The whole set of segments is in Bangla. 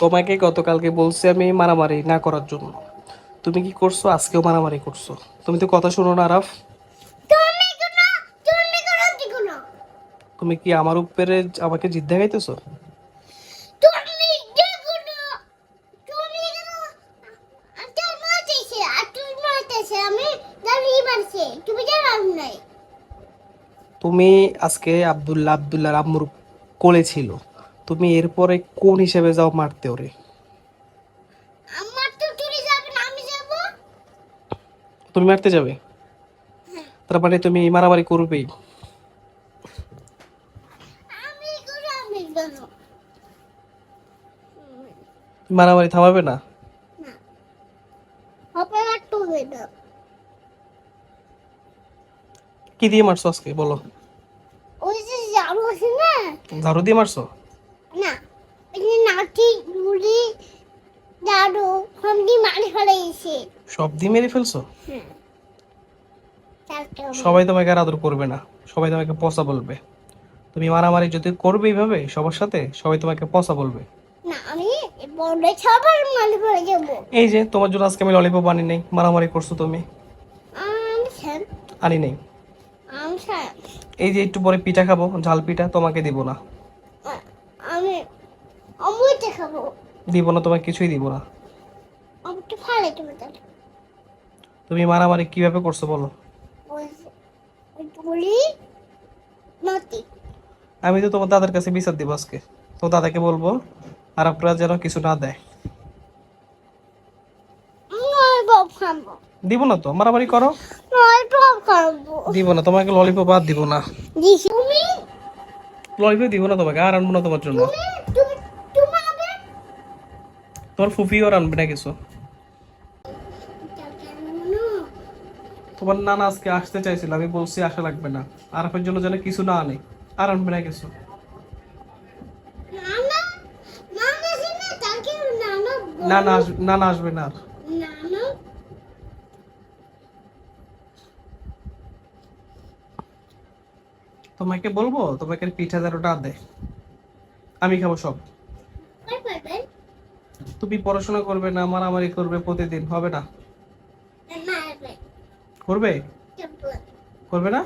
তোমাকে গতকালকে বলছি আমি মারামারি না করার জন্য। তুমি কি করছ? আজকেও মারামারি করছ। তুমি তো কথা শোনো না আরাফ তুমি কি আমার উপরে আমাকে জিদ দেখাইতেছো আচ্ছা তুমি আজকে আব্দুল্লাহ আব্দুল্লাহ আম্মুর কোলে ছিল। তুমি এরপরে কোন হিসেবে যাও মারতে ওরে? তুমি মারতে যাবে? তার মানে তুমি মারামারি করবেই। মারামারি থামাবে না? কি দিয়ে মারছো আজকে বলো? ওই যে জানো আছে না? ঝাড়ু দিয়ে মারছো? মুড়ি দাদু সবজি মারি ফেলেছে সব দিয়ে মেরে ফেলছো? হ্যাঁ। সবাই তোমাকে আর আদর করবে না। সবাই তোমাকে পচা বলবে। তুমি মারামারি যদি করবে এইভাবে সবার সাথে সবাই তোমাকে পচা বলবে। না আমি বড় সবার মারি ফেলে যাব এই যে তোমার জন্য আজকে আমি ললিপপ আনি নেই। মারামারি করছ তুমি। আনি নেই। এই যে একটু পরে পিঠা খাব। ঝাল পিঠা তোমাকে দিব না। আমি অমৃত খাব। দিব না তোমাকে কিছুই দিব না। তুমি মারামারি কীভাবে করছ বলো? আমি তো তোমার দাদার কাছে বিচার দিব আজকে। তো দাদাকে বলব আর আপনারা যেন কিছু না দেয়। দিব না তো মারামারি করো। দিব না তোমাকে ললিপপ আর দিব না। ললিপপ দিব না তোমাকে আর আনব না তোমার জন্য। তোমার ফুফি আর আনবে না কিছু তোমার নানা আজকে আসতে চাইছিল আমি বলছি আসা লাগবে না। আরাফের জন্য যেন কিছু না আনে। আর আনবে না কিছু না না আসবে না? না আসবে না আর। তোমাকে বলব তোমাকে পিঠা যেন না দেয়। আমি খাব সব। তুমি পড়াশোনা করবে না মারামারি করবে প্রতিদিন হবে না? করবে? করবে না?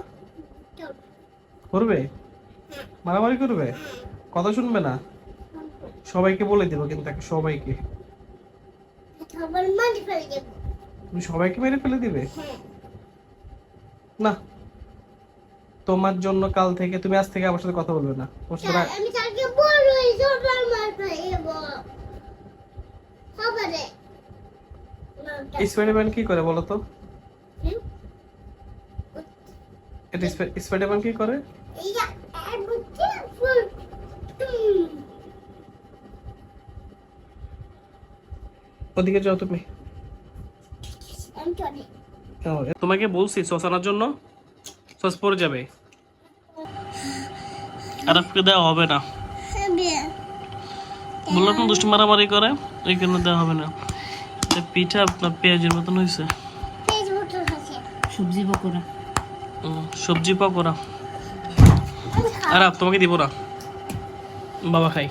করবে? মারামারি করবে? কথা শুনবে না? সবাইকে বলে দেবো কিন্তু তাকে সবাইকে। তুমি সবাইকে মেরে ফেলে দিবে? হ্যাঁ না। তোমার জন্য কাল থেকে তুমি আজ থেকে আমার সাথে কথা বলবে না। ওর সাথে রাগ- আমি তাকে বলব সবার মার ফেলে যাব খবরে স্পাইডারম্যান কি করে বলো তো? এটা স্পাই- স্পাইডারম্যান কি করে? ওদিকে যাও তুমি। তোমাকে বলছি সস আনার জন্য। সস পড়ে যাবে। আর দেওয়া হবে না। বললাম না দুষ্টু মারামারি করে ওই জন্য দেওয়া হবে না। এটা পিঠা আপনার পেঁয়াজের মতন হয়েছে। সবজি পকোড়া। সবজি পকোড়া। আর আপ, তোমাকে দিব না। বাবা খাই।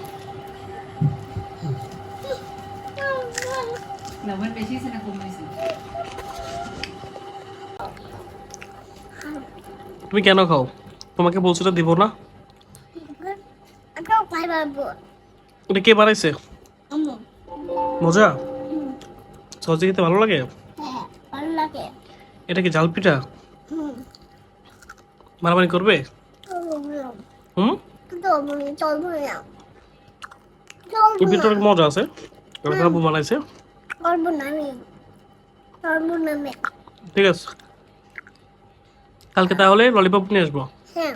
তুমি কেন খাও? তোমাকে বলছো দিব না। এটা কে বানাইছে? মজা? সহজে খেতে ভালো লাগে? হ্যাঁ এটা কি জাল পিঠা হুম। মারামারি করবে? হুম? অনেক মজা আছে। বানাইছে। ঠিক আছে। কালকে তাহলে ললিপপ নিয়ে আসব। হ্যাঁ।